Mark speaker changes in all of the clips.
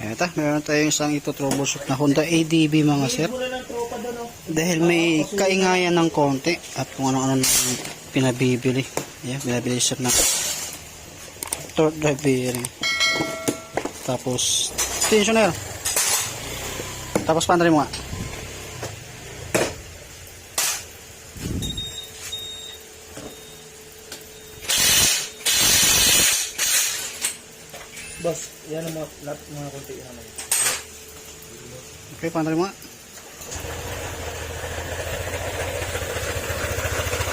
Speaker 1: Eto, meron tayong isang ito troubleshoot na Honda ADB mga sir. Dahil may kaingayan ng konti at kung ano-ano na pinabibili. Ayan, pinabili sir na torque drive bearing. Tapos, tensioner. Tapos paano rin mo nga?
Speaker 2: Boss, yan ang mga, lahat mga konti yan.
Speaker 1: Okay, paano mo?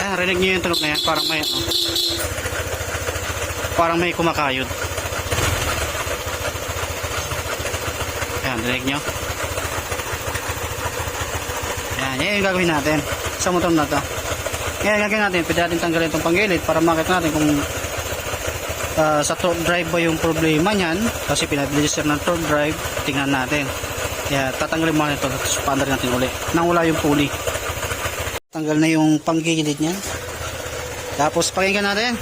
Speaker 1: Ah, rinig niyo yung tunog na yan. Parang may ano. Parang may kumakayod. Ayan, rinig niyo. Ayan, yan yung gagawin natin sa motor na to. Ngayon, gagawin natin, pwede natin tanggalin itong panggilid para makita natin kung ah, sa torque drive ba yung problema niyan? Kasi pinabilisir ng torque drive tingnan natin. Kaya tatanggalin mo na ito tapos paandar natin uli nang wala yung pulley. Tanggal na yung panggilid niyan. Tapos pakinggan natin.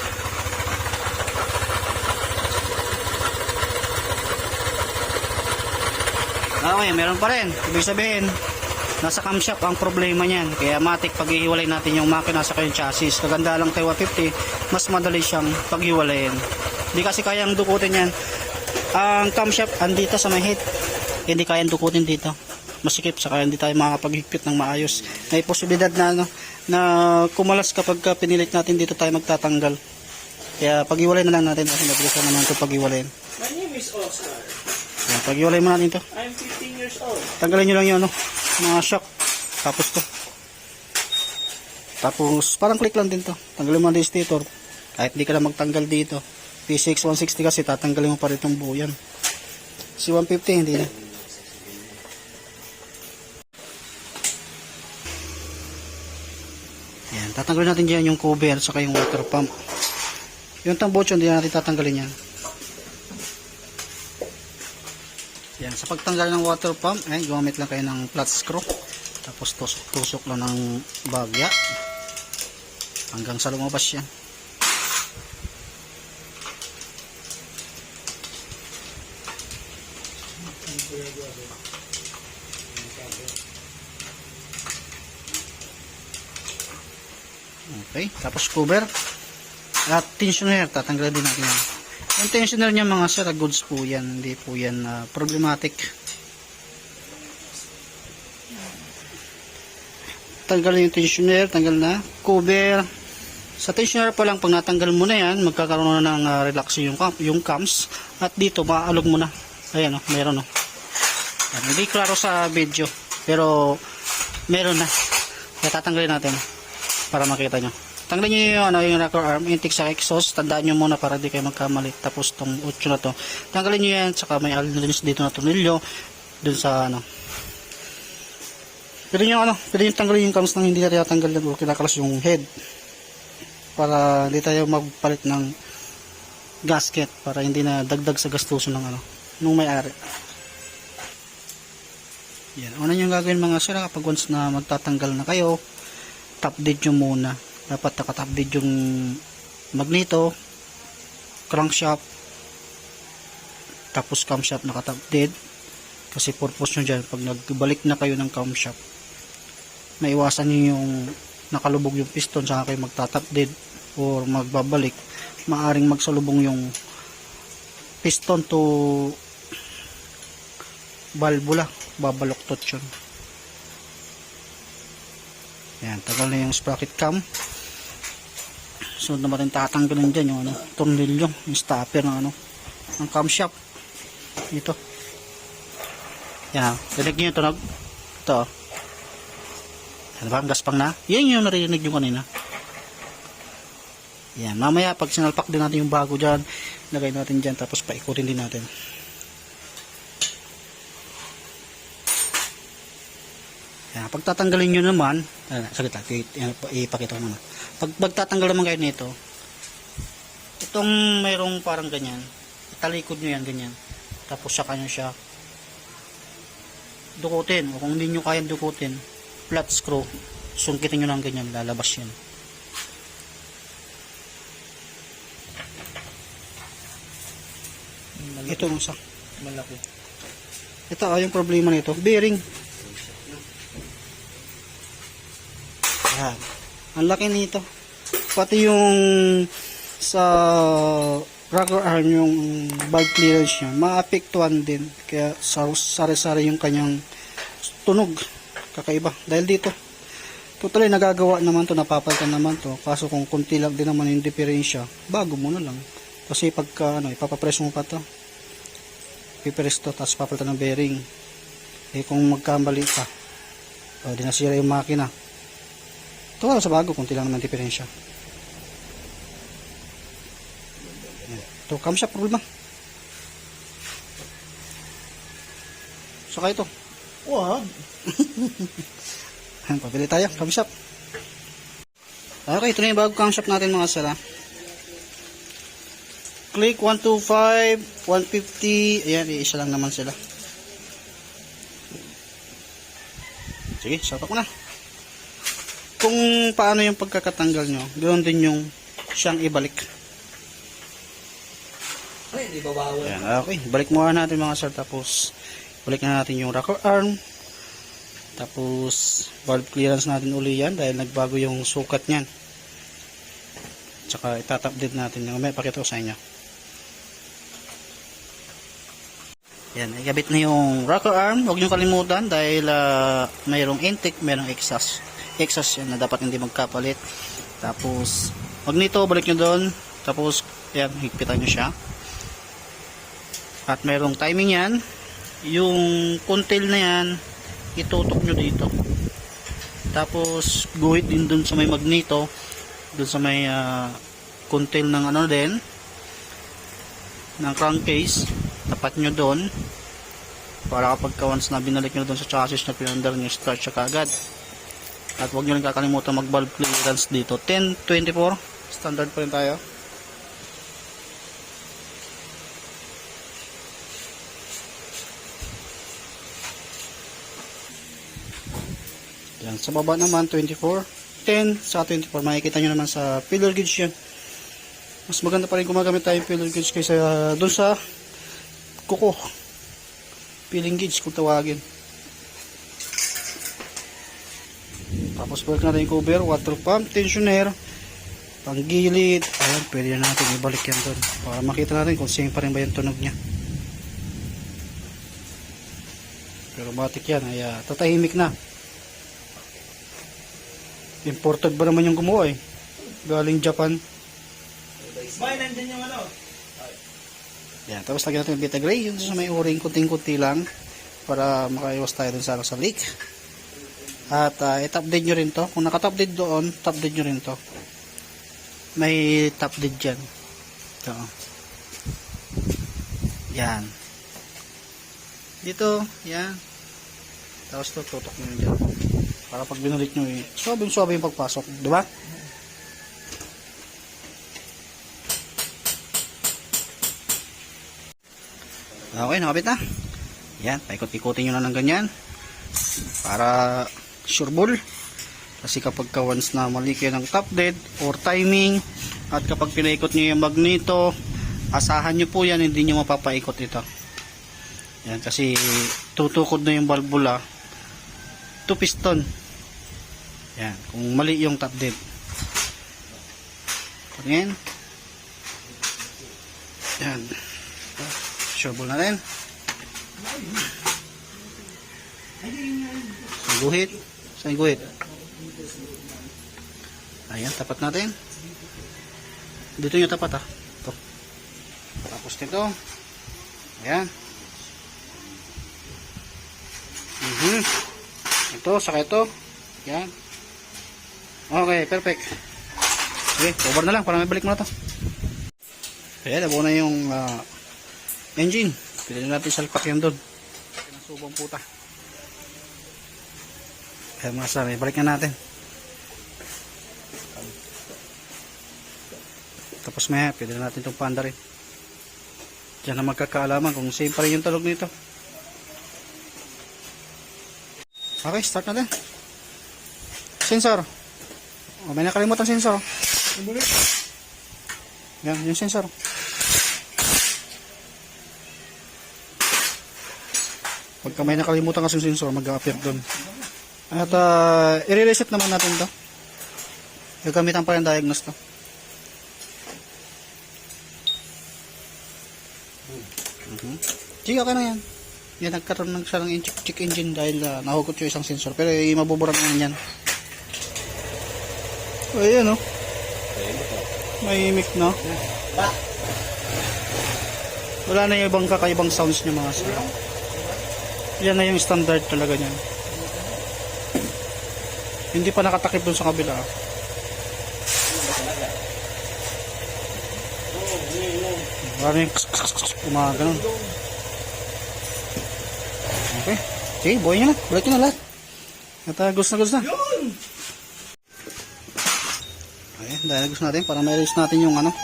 Speaker 1: Okay meron pa rin. Ibig sabihin nasa camshaft ang problema niyan. Kaya matik paghihiwalay natin yung makina sa kayong chassis. Kaganda lang tayo 150 mas madali siyang paghiwalayin hindi kasi kayang dukutin yan. Ang camshaft andito sa may head. Hindi kayang dukutin dito. Masikip sa kaya hindi tayo makakapaghigpit ng maayos. May posibilidad na ano, na kumalas kapag ka pinilit natin dito tayo magtatanggal. Kaya paghiwalay na lang natin. Kasi mabilis lang naman ito paghiwalayin
Speaker 2: My name is Oscar.
Speaker 1: Yan, paghiwalay mo natin ito.
Speaker 2: I'm 15 years old.
Speaker 1: tanggalin nyo lang yung ano, mga shock. Tapos to. Tapos parang click lang din to. Tanggalin mo ang resistator. Kahit di ka na magtanggal dito. P6 160 kasi tatanggalin mo pa rin itong buo si 150 hindi na. Yan tatanggalin natin dyan yung cover saka yung water pump. Yung tambocho hindi natin tatanggalin yan Yan, sa pagtanggal ng water pump, ay gumamit lang kayo ng flat screw. Tapos tusok-tusok lang ng bagya. Hanggang sa lumabas yan. Okay, tapos cover. At tensioner, tatanggalin din natin yan. Yung tensioner niya mga sir, goods po yan. Hindi po yan ah, problematic. Tanggalin yung tensioner, tanggal na. Cover. Sa tensioner pa lang, pag natanggal mo na yan, magkakaroon na ng ah, relax yung, yung cams. At dito, maalog mo na. Ayan o, meron o. Yan, Hindi klaro sa video. Pero, meron na. Kaya tatanggalin natin para makita nyo. Tanggalin nyo yung, ano, yung rocker arm, intake sa exhaust, tandaan nyo muna para di kayo magkamali. Tapos tong 8 na to, tanggalin nyo yan, saka may alinis dito na tornilyo, dun sa ano. Pwede nyo ano, pwede nyo tanggalin yung cams nang hindi na tinatanggal yan o kinakalas yung head. Para hindi tayo magpalit ng gasket para hindi na dagdag sa gastusin ng ano, nung may-ari. Yan. Una nyo gagawin mga sir kapag once na magtatanggal na kayo, top dead nyo muna. Dapat nakatop dead yung magneto, crankshaft, tapos camshaft nakatop dead. Kasi purpose nyo dyan, pag nagbalik na kayo ng camshaft, maiwasan nyo yung nakalubog yung piston saka kayo magtatap dead or magbabalik, maaring magsalubong yung piston to valvula, babaloktot yun. Yan, tagal na yung sprocket cam. Sunod naman rin tatanggalin dyan yung ano, tornilyo, yung stopper ng ano, ng camshaft. Ito. Yan, dinig nyo yung tunog. Ito. Ano ba, ang gaspang na? Yan yung narinig nyo kanina. Yan, mamaya pag sinalpak din natin yung bago dyan, lagay natin dyan, tapos paikutin din natin. Yan, pag tatanggalin nyo naman, ah, saglit lang, ipakita ko muna. Pag magtatanggal naman kayo nito, itong mayroong parang ganyan, italikod nyo yan ganyan. Tapos saka nyo siya dukutin. O kung hindi nyo kayang dukutin, flat screw, sungkitin nyo lang ganyan, lalabas yan. Ito ang sa
Speaker 2: Malaki.
Speaker 1: Ito ah, yung problema nito. Bearing. Yan. Ang laki nito. Pati yung sa rocker arm yung valve clearance niya, maapektuhan din. Kaya sa sari-sari yung kanyang tunog. Kakaiba. Dahil dito, totally nagagawa naman to, napapalitan naman to. Kaso kung kunti lang din naman yung diferensya, bago mo na lang. Kasi pagka ano, ipapapress mo pa to. Pipress to, tapos papalitan ng bearing. Eh kung magkamali ka, o di nasira yung makina. Ito wala sa bago, kunti lang naman diferensya. Ito, camshaft problema. Saka ito. Ayan, pabili tayo, camshaft. Okay, ito na yung bagong camshaft natin mga sala. Click 125, 150, ayan, isa lang naman sila. Sige, sapak ko na. Kung paano yung pagkakatanggal nyo, ganoon din yung siyang ibalik.
Speaker 2: Ay?
Speaker 1: Ayan, okay. Balik muna natin mga sir. Tapos, balik na natin yung rocker arm. Tapos, valve clearance natin uli yan dahil nagbago yung sukat niyan. Tsaka, itatap din natin yung may pakita ko sa inyo. Yan, ikabit na yung rocker arm. Huwag nyo kalimutan dahil ah, mayroong intake, mayroong exhaust. Exhaust yan na dapat hindi magkapalit. Tapos, wag nito, balik nyo doon. Tapos, yan, higpitan nyo siya. At mayroong timing yan. Yung kuntil na yan, itutok nyo dito. Tapos, guhit din dun sa may magneto. Dun sa may ah, kuntil ng ano din. Ng crankcase. Tapat nyo doon. Para kapag ka once na binalik nyo doon sa chassis na pinandar nyo, start siya kaagad. At huwag nyo rin kakalimutan mag valve clearance dito. 1024. Standard pa rin tayo. Yan, sa baba naman 24, 10 sa 24. Makikita nyo naman sa pillar gauge yan. Mas maganda pa rin gumagamit tayo ng pillar gauge kaysa uh, doon sa kuko. Pilling gauge kung tawagin. Tapos balik natin yung cover, water pump, tensioner, panggilid. Ayan, pwede na natin ibalik yan doon. Para makita natin kung same pa rin ba yung tunog niya. Pero matik yan, ay uh, tatahimik na. Imported ba naman yung gumawa eh? Galing Japan.
Speaker 2: Bay, nandyan yung ano.
Speaker 1: Yan, tapos lagyan natin yung beta gray, yun sa may uring kunting-kunti lang para makaiwas tayo dun sa, sa leak. At uh, i-top dead nyo rin to. Kung naka-top dead doon, top dead nyo rin to. May top dead dyan. Ito. Yan. Dito, yan. Tapos to, tutok nyo dyan. Para pag binulit nyo, eh, suwabing-suwabe yung pagpasok. Di ba? Okay, nakabit na. Yan, paikot-ikotin nyo na ng ganyan. Para sure ball. Kasi kapag ka once na mali kayo ng top dead or timing at kapag pinaikot nyo yung magneto, asahan nyo po yan, hindi nyo mapapaikot ito. Yan, kasi tutukod na yung valvula to piston. Yan, kung mali yung top dead. Yan. Yan. Sure ball na rin. Guhit. Sa guhit. Ayan, tapat natin. Dito nyo tapat ah. Ito. Tapos nito. Ayan. Mhm. Ito, saka ito. Yan. Okay, perfect. Okay, over na lang para may balik mo na to. Ayan, nabuo na yung ah, engine. Pili natin salpak yan doon. Pinasubang puta. Kaya mga sabi, balik na natin. Tapos maya, pwede na natin itong panda rin. Diyan na magkakaalaman kung same pa rin yung talog nito. Okay, start natin. Sensor. O, may nakalimutan sensor. Yan, yung sensor. Pagka may nakalimutan kasing sensor, mag-appear doon. At uh, i-reset naman natin to. Gagamitan pa rin diagnose to. Mhm. Sige, okay na yan. Yan, nagkaroon ng siya ng check, engine dahil uh, nahugot yung isang sensor. Pero eh, mabubura naman yan. O, ayan o. May mic na. Wala na yung ibang kakaibang sounds niya mga sir. Yan na yung standard talaga niyan. Hindi pa nakatakip dun sa kabila. Kss, mga ganun. Okay. Sige, buhay nyo na. Balik nyo na lahat. At uh, gusto na gusto na. Ayan, dahil gusto natin para ma-erase natin yung ano,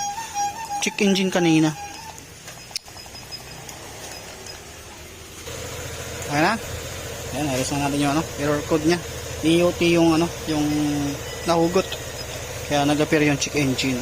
Speaker 1: check engine kanina. Okay na? Ayan, erase na natin yung ano, error code niya. EOT yung ano, yung nahugot. Kaya nag-appear yung check engine.